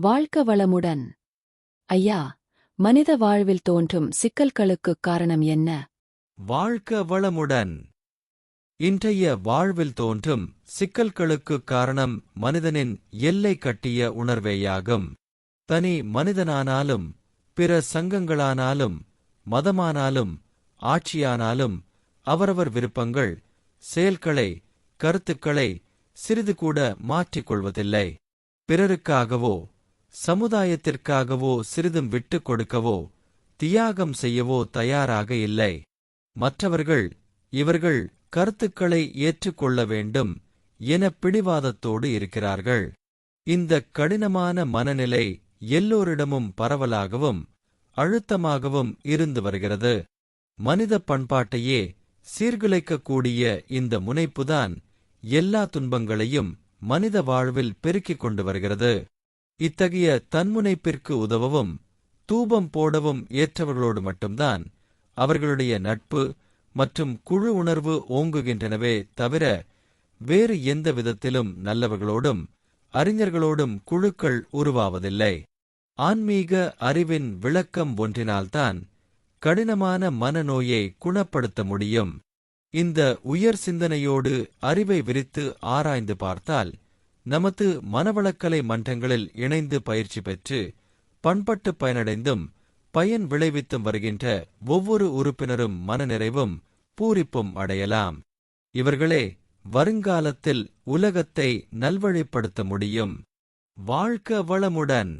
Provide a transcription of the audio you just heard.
வாழ்க்க வளமுடன். ஐயா மனித வாழ்வில் தோன்றும் சிக்கல்களுக்குக் காரணம் என்ன? வாழ்க்க வளமுடன். இன்றைய வாழ்வில் தோன்றும் சிக்கல்களுக்குக் காரணம் மனிதனின் எல்லை கட்டிய உணர்வேயாகும். தனி மனிதனானாலும் பிற சங்கங்களானாலும் மதமானாலும் ஆட்சியானாலும் அவரவர் விருப்பங்கள் செயல்களை கருத்துக்களை சிறிது கூட மாற்றிக் கொள்வதில்லை. பிறருக்காகவோ சமுதாயத்திற்காகவோ சிறிதும் விட்டுக் கொடுக்கவோ தியாகம் செய்யவோ தயாராக இல்லை. மற்றவர்கள் இவர்கள் கருத்துக்களை ஏற்றுக்கொள்ள வேண்டும் என பிடிவாதத்தோடு இருக்கிறார்கள். இந்த கடினமான மனநிலை எல்லோரிடமும் பரவலாகவும் அழுத்தமாகவும் இருந்து வருகிறது. மனித பண்பாட்டையே சீர்குலைக்கக்கூடிய இந்த முனைப்புதான் எல்லா துன்பங்களையும் மனித வாழ்வில் பெருக்கிக் கொண்டு வருகிறது. இத்தகைய தன்முனைப்பிற்கு உதவவும் தூபம் போடவும் ஏற்றவர்களோடு மட்டும்தான் அவர்களுடைய நட்பு மற்றும் குழு உணர்வு ஓங்குகின்றனவே தவிர வேறு எந்த விதத்திலும் நல்லவர்களோடும் அறிஞர்களோடும் குழுக்கள் உருவாவதில்லை. ஆன்மீக அறிவின் விளக்கம் ஒன்றினால்தான் கடினமான மனநோயை குணப்படுத்த முடியும். இந்த உயர் சிந்தனையோடு அறிவை விரித்து ஆராய்ந்து பார்த்தால் நமது மனவளக்கலை மன்றங்களில் இணைந்து பயிற்சி பெற்று பண்பட்டு பயனடைந்தும் பயன் விளைவித்தும் வருகின்ற ஒவ்வொரு உறுப்பினரும் மனநிறைவும் பூரிப்பும் அடையலாம். இவர்களே வருங்காலத்தில் உலகத்தை நல்வழிப்படுத்த முடியும். வாழ்க்க வளமுடன்!